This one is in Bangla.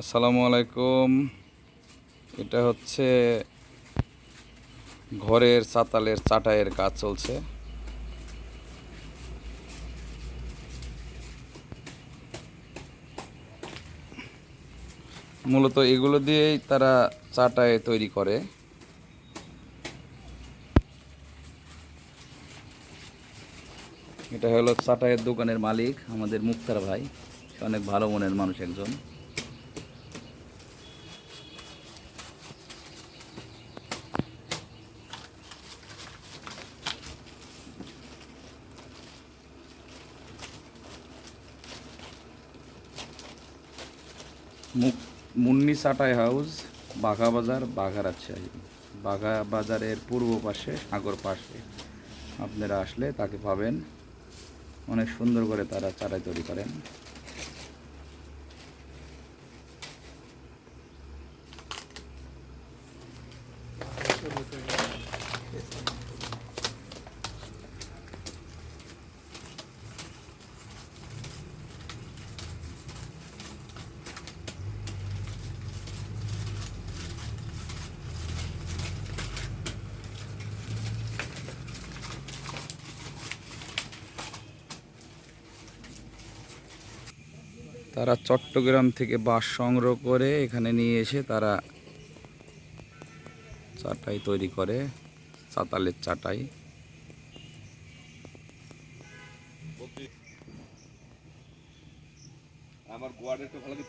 আসসালামু আলাইকুম। এটা হচ্ছে ঘরের চাতালের চাটাইয়ের কাজ চলছে। মূলত এগুলো দিয়েই তারা চাটাই তৈরি করে। এটা হলো চাটাইয়ের দোকানের মালিক, আমাদের মুক্তার ভাই। অনেক ভালো মনের মানুষ একজন। মুন্নি সাটাই হাউস, বাঘা বাজার, বাঘা রাজশাহী। বাঘা বাজারের পূর্ব পাশে সাগর পাশে। আপনারা আসলে তাকে পাবেন। অনেক সুন্দর করে তারা চারাই তৈরি করেন। তারা চট্টগ্রাম থেকে বাঁশ সংগ্রহ করে এখানে নিয়ে এসে তারা চাটাই তৈরি করে, চাতালের চাটাই। আমার গোয়ার একটু ভালো